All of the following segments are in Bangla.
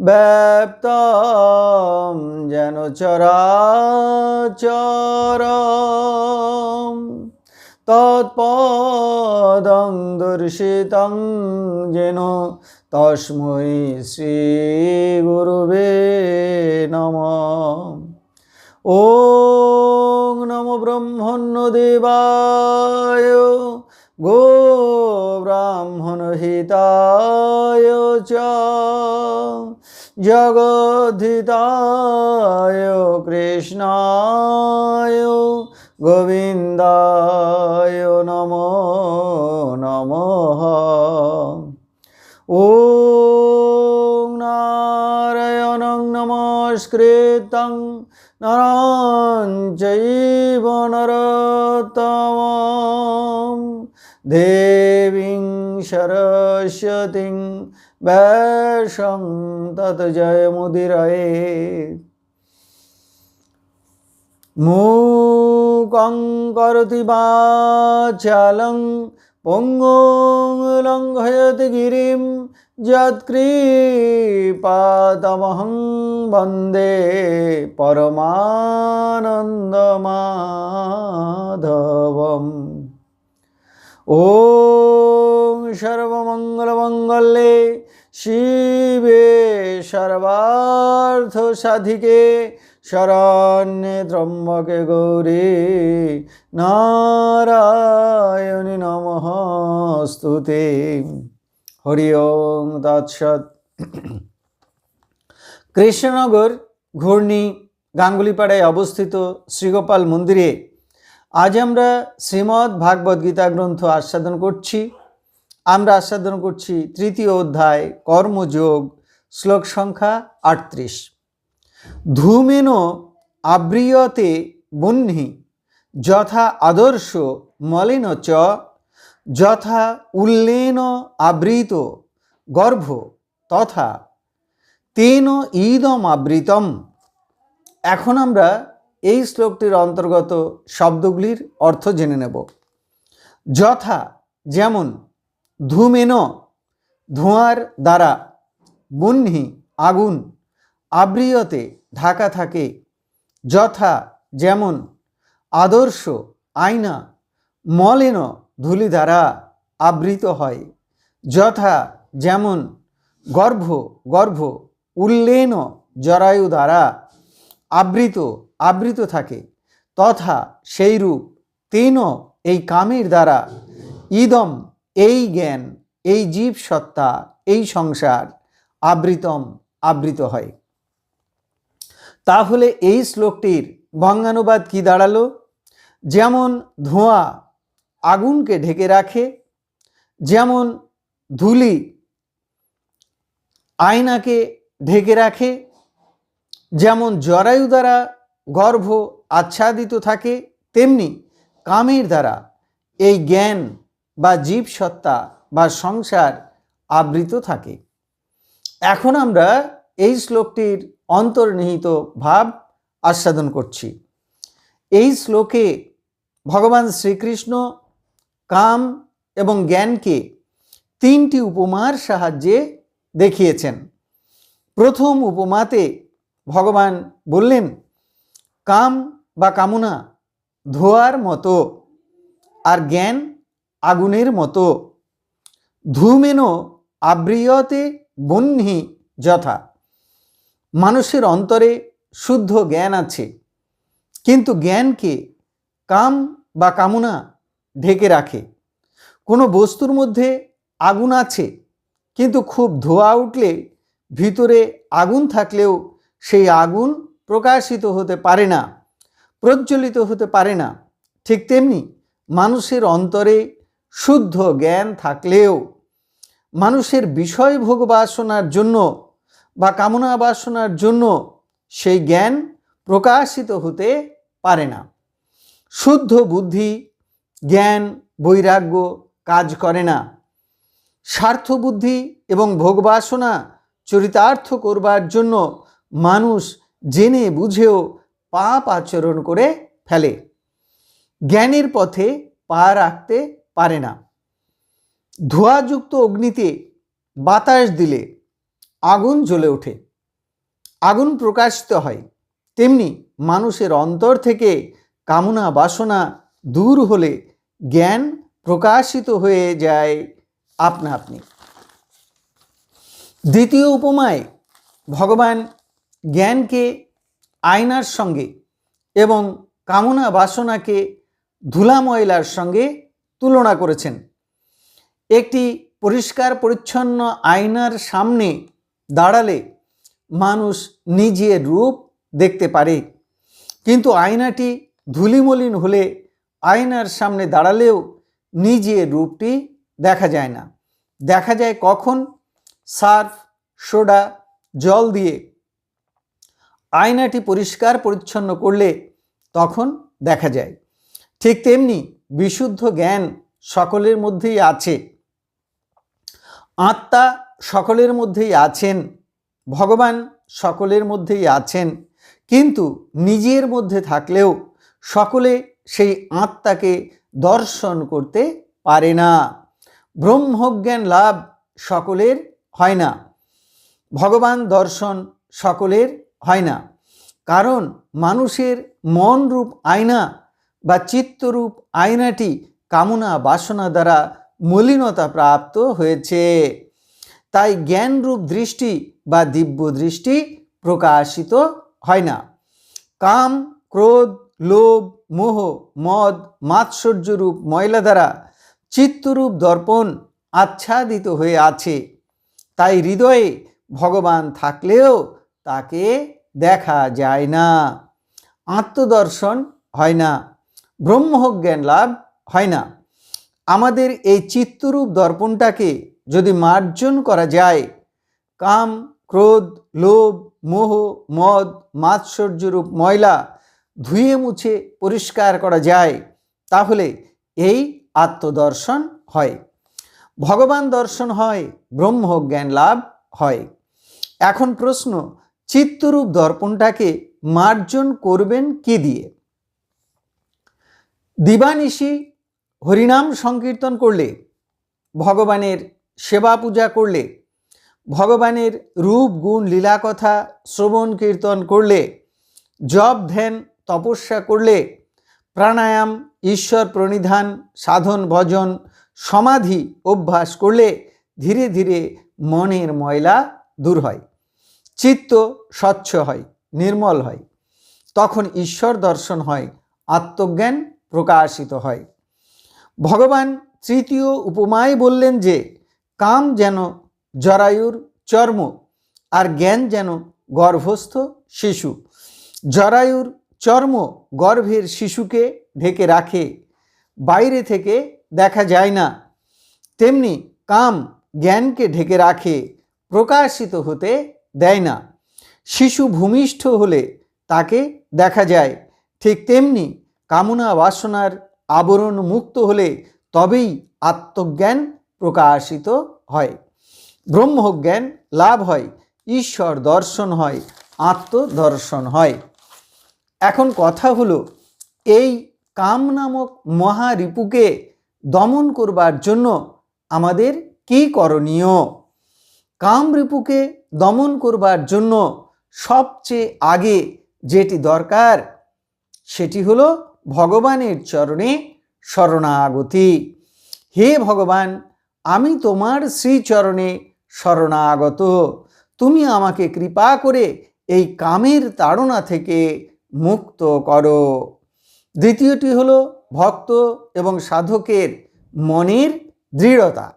ব্যপ্তম যেন চরাচর তৎপদং দর্শিতং যেন তস্মৈ শ্রীগুরুবে নম। ও নম ব্রহ্মণ্য দেবায়, গো ব্রাহ্মণ হিতায় চ জগদ্ধিতায় কৃষ্ণায় গোবিন্দায় নম নম ও নারায়ণং নমস্কৃতং নরঞ্জৈব নরতম ধে সরস্বতি ব্যাসং তত জয় মুদিরয়ে। মূকং করতি বাচালং পঙ্গুলং বন্দে পরমানন্দমাধবম। ও সর্বমঙ্গলমঙ্গলে শিবে সর্বার্থ সাধিকে শরণ্যে ত্রম্বকে গৌরী নারায়ণী নমস্তুতে হরি ওম তৎসৎ। কৃষ্ণনগর ঘূর্ণি গাঙ্গুলিপাড়ায় অবস্থিত শ্রীগোপাল মন্দিরে আজ আমরা শ্রীমদ্ ভাগবত গীতা গ্রন্থ আস্বাদন করছি। আমরা আস্বাদন করছি তৃতীয় অধ্যায়, কর্মযোগ, শ্লোক সংখ্যা আটত্রিশ। ধূমেন আব্রিয়তে বহ্নি যথা আদর্শ মলিন চ, যথা উল্লেন আবৃত গর্ভ, তথা তেন ঈদম আবৃতম। এখন আমরা এই শ্লোকটির অন্তর্গত শব্দগুলির অর্থ জেনে নেব। যথা যেমন ধূমেন ধোঁয়ার দ্বারা বহ্নি আগুন আবৃয়তে ঢাকা থাকে, যথা যেমন আদর্শ আয়না মলেন ধূলি দ্বারা আবৃত হয়, যথা যেমন গর্ভ গর্ভ উল্লেন জরায়ু দ্বারা আবৃত আবৃত থাকে, তথা সেইরূপ তেন এই কামের দ্বারা ইদম এই জ্ঞান, এই জীব সত্তা, এই সংসার আবৃতম, আবৃত হয়। তাহলে এই শ্লোকটির ভঙ্গানুবাদ কি দাঁড়াল? যেমন ধোঁয়া আগুনকে ঢেকে রাখে, যেমন ধুলি আয়নাকে ঢেকে রাখে, যেমন জরায়ু দ্বারা গর্ভ আচ্ছাদিত থাকে, তেমনি কামের দ্বারা এই জ্ঞান বা জীব সত্তা বা সংসার আবৃত থাকে। এখন আমরা এই শ্লোকটির অন্তর্নিহিত ভাব আস্বাদন করছি। এই শ্লোকে ভগবান শ্রীকৃষ্ণ কাম এবং জ্ঞানকে তিনটি উপমার সাহায্যে দেখিয়েছেন। প্রথম উপমাতে ভগবান বললেন, কাম বা কামনা ধোয়ার মতো, আর জ্ঞান আগুনের মতো। ধূমেন আবৃয়তে বহ্নি যথা। মানুষের অন্তরে শুদ্ধ জ্ঞান আছে। কিন্তু জ্ঞানকে কাম বা কামনা ঢেকে রাখে। কোনো বস্তুর মধ্যে আগুন আছে, কিন্তু খুব ধোয়া উঠলে ভিতরে আগুন থাকলেও সেই আগুন প্রকাশিত হতে পারে না, প্রজ্বলিত হতে পারে না। ঠিক তেমনি মানুষের অন্তরে শুদ্ধ জ্ঞান থাকলেও মানুষের বিষয় ভোগ বাসনার জন্য বা কামনা বাসনার জন্য সেই জ্ঞান প্রকাশিত হতে পারে না। শুদ্ধ বুদ্ধি, জ্ঞান, বৈরাগ্য কাজ করে না। স্বার্থ বুদ্ধি এবং ভোগবাসনা চরিতার্থ করবার জন্য মানুষ জেনে বুঝেও পাপ আচরণ করে ফেলে। জ্ঞানের পথে পা রাখতে পারে না। ধোঁয়াযুক্ত অগ্নিতে বাতাস দিলে আগুন জ্বলে ওঠে। আগুন প্রকাশিত হয়। তেমনি মানুষের অন্তর থেকে কামনা বাসনা দূর হলে জ্ঞান প্রকাশিত হয়ে যায় আপনা আপনি। দ্বিতীয় উপমায়, ভগবান জ্ঞানকে আয়নার সঙ্গে এবং কামনা বাসনাকে ধুলা ময়লার সঙ্গে তুলনা করেছেন। একটি পরিষ্কার পরিচ্ছন্ন আয়নার সামনে দাঁড়ালে মানুষ নিজের রূপ দেখতে পারে। কিন্তু আয়নাটি ধুলিমলিন হলে আয়নার সামনে দাঁড়ালেও নিজের রূপটি দেখা যায় না। দেখা যায় কখন? সার্ফ, সোডা, জল দিয়ে। আয়নাটি পরিষ্কার পরিচ্ছন্ন করলে তখন দেখা যায়। ঠিক তেমনি বিশুদ্ধ জ্ঞান সকলের মধ্যেই আছে। আত্মা সকলের মধ্যেই আছেন, ভগবান সকলের মধ্যেই আছেন, কিন্তু নিজের মধ্যে থাকলেও সকলে সেই আত্মাকে দর্শন করতে পারে না। ব্রহ্মজ্ঞান লাভ সকলের হয় না, ভগবান দর্শন সকলের হয় না, কারণ মানুষের মন রূপ আয়না বা চিত্তরূপ আয়নাটি কামনা বাসনা দ্বারা মলিনতা প্রাপ্ত হয়েছে। তাই জ্ঞানরূপ দৃষ্টি বা দিব্য দৃষ্টি প্রকাশিত হয় না। কাম, ক্রোধ, লোভ, মোহ, মদ, মাৎসর্যরূপ ময়লা দ্বারা চিত্তরূপ দর্পণ আচ্ছাদিত হয়ে আছে। তাই হৃদয়ে ভগবান থাকলেও তাকে দেখা যায় না। আত্মদর্শন হয় না। ব্রহ্মজ্ঞান লাভ হয় না। আমাদের এই চিত্তরূপ দর্পণটাকে যদি মার্জন করা যায়, কাম, ক্রোধ, লোভ, মোহ, মদ, মাৎসর্যরূপ ময়লা ধুয়ে মুছে পরিষ্কার করা যায়, তাহলে এই আত্মদর্শন হয়। ভগবান দর্শন হয় ব্রহ্মজ্ঞান লাভ হয়। এখন প্রশ্ন, চিত্তরূপ দর্পণটাকে মার্জন করবেন কি দিয়ে? দিবানিশি হরিনাম সংকীর্তন করলে, ভগবানের সেবা পূজা করলে, ভগবানের রূপ, গুণ, লীলা কথা, শ্রবণ, কীর্তন করলে, জপ, ধ্যান, তপস্যা করলে, প্রাণায়াম, ঈশ্বর প্রণিধান, সাধন, ভজন, সমাধি, অভ্যাস করলে ধীরে ধীরে মনের ময়লা দূর হয়, চিত্ত স্বচ্ছ হয়, নির্মল হয়। তখন ঈশ্বর দর্শন হয় আত্মজ্ঞান প্রকাশিত হয়। ভগবান তৃতীয় উপমায় বললেন যে, কাম যেন জরায়ুর চর্ম আর জ্ঞান যেন গর্ভস্থ শিশু। জরায়ুর চর্ম গর্ভের শিশুকে ঢেকে রাখে, বাইরে থেকে দেখা যায় না। তেমনি কাম জ্ঞানকে ঢেকে রাখে, প্রকাশিত হতে দেয় না। শিশু ভূমিষ্ঠ হলে তাকে দেখা যায়। ঠিক তেমনি কামনা বাসনার আবরণ মুক্ত হলে তবেই আত্মজ্ঞান প্রকাশিত হয়। ব্রহ্মজ্ঞান লাভ হয়, ঈশ্বর দর্শন হয়, আত্মদর্শন হয়। এখন কথা হলো, এই কাম নামক মহারিপুকে দমন করবার জন্য আমাদের কি করণীয়? কাম রিপুকে দমন করবার জন্য সবচেয়ে আগে যেটি দরকার, সেটি হলো ভগবানের চরণে শরণাগতি। হে ভগবান, আমি তোমার শ্রীচরণে শরণাগত। তুমি আমাকে কৃপা করে এই কামের তাড়না থেকে মুক্ত করো। দ্বিতীয়টি হলো ভক্ত এবং সাধকের মনের দৃঢ়তা।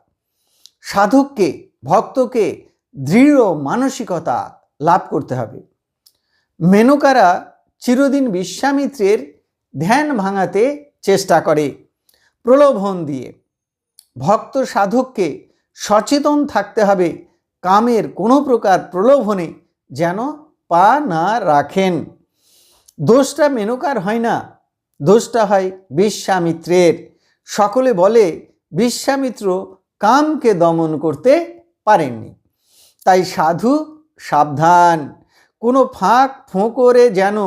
সাধককে, ভক্তকে দৃঢ় মানসিকতা লাভ করতে হবে। মেনকারা চিরদিন বিশ্বামিত্রের ধ্যান ভাঙাতে চেষ্টা করে। প্রলোভন দিয়ে। ভক্ত সাধককে সচেতন থাকতে হবে। কামের কোনো প্রকার প্রলোভনে যেন পা না রাখেন। দোষটা মেনকার হয় না। দোষটা হয় বিশ্বামিত্রের। সকলে বলে, বিশ্বামিত্র কামকে দমন করতে পারেননি। তাই সাধু সাবধান। কোনো ফাঁক ফোঁকরে যেন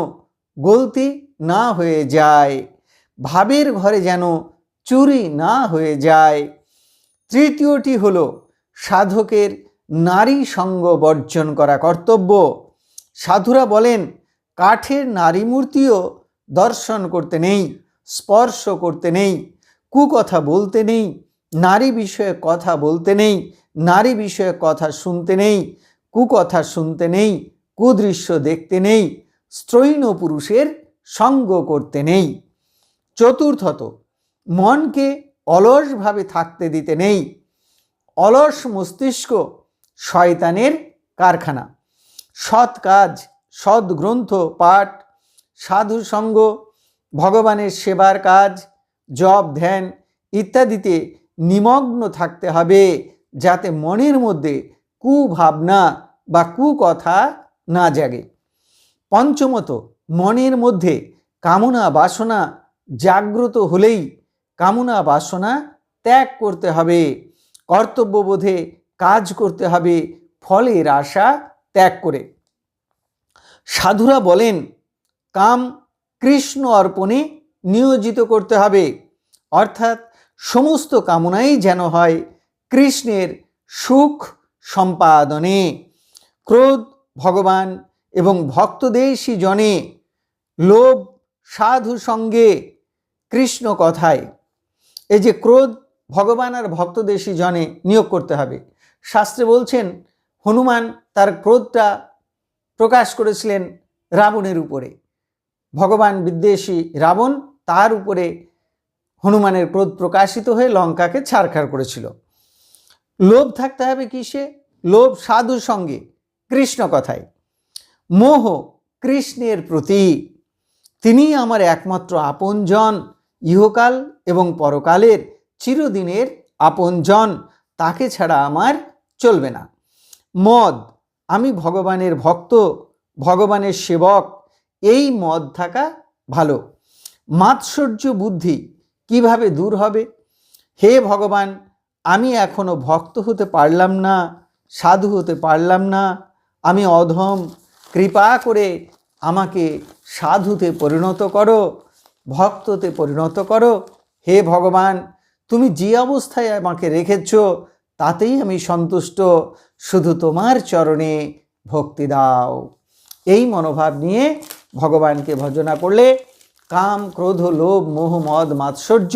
গলতি না হয়ে যায়। ভাবের ঘরে যেন চুরি না হয়ে যায়। তৃতীয়টি হল সাধকের নারী সঙ্গ বর্জন করা কর্তব্য। সাধুরা বলেন, কাঠের নারী মূর্তিও দর্শন করতে নেই, স্পর্শ করতে নেই, কুকথা বলতে নেই, নারী বিষয়ে কথা বলতে নেই, নারী বিষয়ে কথা শুনতে নেই, কুকথা শুনতে নেই, কুদৃশ্য দেখতে নেই, স্ত্রৈণ পুরুষের সঙ্গ করতে নেই। চতুর্থত, মনকে অলসভাবে থাকতে দিতে নেই। অলস মস্তিষ্ক শয়তানের কারখানা। সৎ কাজ, সৎ গ্রন্থ, পাঠ, সাধু সঙ্গ, ভগবানের সেবার কাজ, জপ, ধ্যান ইত্যাদিতে নিমগ্ন থাকতে হবে যাতে মনের মধ্যে কুভাবনা বা কুকথা না জাগে। পঞ্চমত মনের মধ্যে কামনা বাসনা জাগ্রত হলেই কামনা বাসনা ত্যাগ করতে হবে, কর্তব্যবোধে কাজ করতে হবে, ফলের আশা ত্যাগ করে। সাধুরা বলেন, কাম কৃষ্ণ অর্পণে নিয়োজিত করতে হবে, অর্থাৎ সমস্ত কামনাই যেন হয় কৃষ্ণের সুখ সম্পাদনে। ক্রোধ ভগবান এবং ভক্তদেশী জনে লোভ সাধু সঙ্গে কৃষ্ণ কথায়। এই যে ক্রোধ ভগবান আর ভক্তদেশী জনে নিয়োগ করতে হবে। শাস্ত্রে বলছেন, হনুমান তার ক্রোধটা প্রকাশ করেছিলেন রাবণের উপরে। ভগবান বিদ্বেষী রাবণ তার উপরে হনুমানের ক্রোধ প্রকাশিত হয়ে লঙ্কাকে ছাড়খাড় করেছিল। লোভ থাকতে হবে কিসে? লোভ সাধু সঙ্গে কৃষ্ণ কথায়। মোহ কৃষ্ণের প্রতি। তিনি আমার একমাত্র আপনজন, ইহকাল এবং পরকালের চিরদিনের আপনজন। তাকে ছাড়া আমার চলবে না। মদ, আমি ভগবানের ভক্ত, ভগবানের সেবক, এই মদ থাকা ভালো। মাৎসর্য বুদ্ধি কীভাবে দূর হবে? হে ভগবান, আমি এখনও ভক্ত হতে পারলাম না, সাধু হতে পারলাম না। আমি অধম, কৃপা করে আমাকে সাধুতে পরিণত করো, ভক্ততে পরিণত করো। হে ভগবান, তুমি যে অবস্থায় আমাকে রেখেছ, তাতেই আমি সন্তুষ্ট। শুধু তোমার চরণে ভক্তি দাও। এই মনোভাব নিয়ে ভগবানকে ভজনা করলে কাম, ক্রোধ, লোভ, মোহ, মদ, মাৎসর্য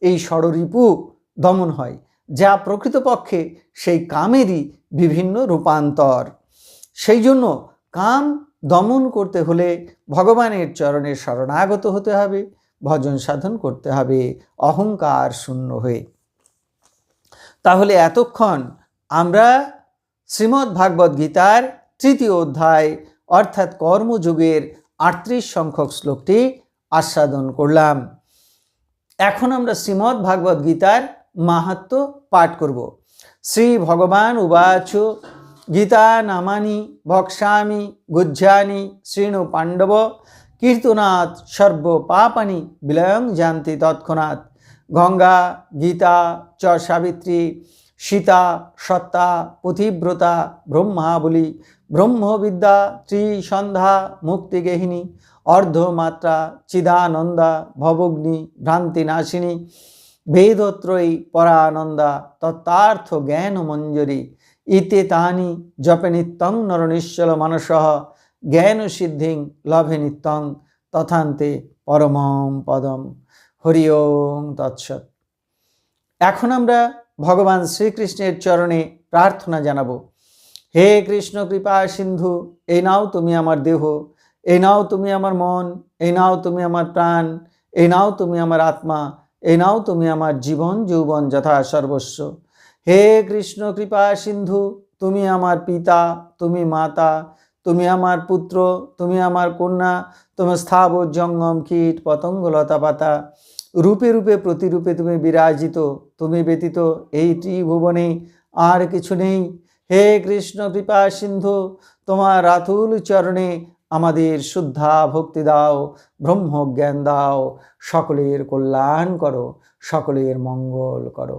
এই ষড়রিপু দমন হয়, যা প্রকৃতপক্ষে সেই কামেরই বিভিন্ন রূপান্তর। সেই জন্য কাম দমন করতে হলে ভগবানের চরণে শরণাগত হতে হবে, ভজন সাধন করতে হবে, অহংকার শূন্য হয়ে। তাহলে এতক্ষণ আমরা শ্রীমদ্ ভাগবত গীতার তৃতীয় অধ্যায় অর্থাৎ কর্মযুগের আটত্রিশ সংখ্যক শ্লোকটি আস্বাদন করলাম। এখন আমরা শ্রীমদ্ ভাগবত গীতার মাহাত্ম পাঠ করব। শ্রী ভগবান উবাচ গীতা নামানি, ভক্সামি, গুজ্জানি, শ্রীণু পাণ্ডব, কীর্তনাথ সর্ব পাপানি বিলয়ং জানতি তৎক্ষণাৎ। গঙ্গা, গীতা, চ সাবিত্রী, সীতা, সত্তা, পথিব্রতা, ব্রহ্মাবলী, ব্রহ্মবিদ্যা, ত্রিসন্ধ্যা মুক্তিগেহিনী অর্ধমাত্রা, চিদানন্দা, ভবগ্নি, ভ্রান্তিনাশিনী, বেদত্রয়ী, পরানন্দা, তত্ত্বার্থ জ্ঞান মঞ্জরি ইতে তানি জপে নিত্যং নরনিশ্চল মানস জ্ঞান সিদ্ধিং লভে নিত্যং তথান্তে পরমম পদম। হরি ওং তৎসৎ। এখন আমরা ভগবান শ্রীকৃষ্ণের চরণে প্রার্থনা জানাব। হে কৃষ্ণ কৃপা সিন্ধু, এই নাও তুমি আমার দেহ, এই নাও তুমি আমার মন, এই নাও তুমি আমার প্রাণ, এই নাও তুমি আমার আত্মা, এই নাও তুমি আমার জীবন, যৌবন যথা সর্বস্ব। হে কৃষ্ণ, কৃপা, সিন্ধু, তুমি আমার পিতা, তুমি মাতা, তুমি আমার পুত্র, তুমি আমার কন্যা, তুমি স্থাবর জঙ্গম, কীট, পতঙ্গ, লতা পাতা। রূপে রূপে, প্রতিরূপে তুমি বিরাজিত, তুমি ব্যতীত এই ত্রিভুবনে আর কিছু নেই। হে কৃষ্ণ, কৃপা, সিন্ধু, তোমার রাতুল চরণে আমাদের শুদ্ধা ভক্তি দাও, ব্রহ্মজ্ঞান দাও। সকলের কল্যাণ করো, সকলের মঙ্গল করো।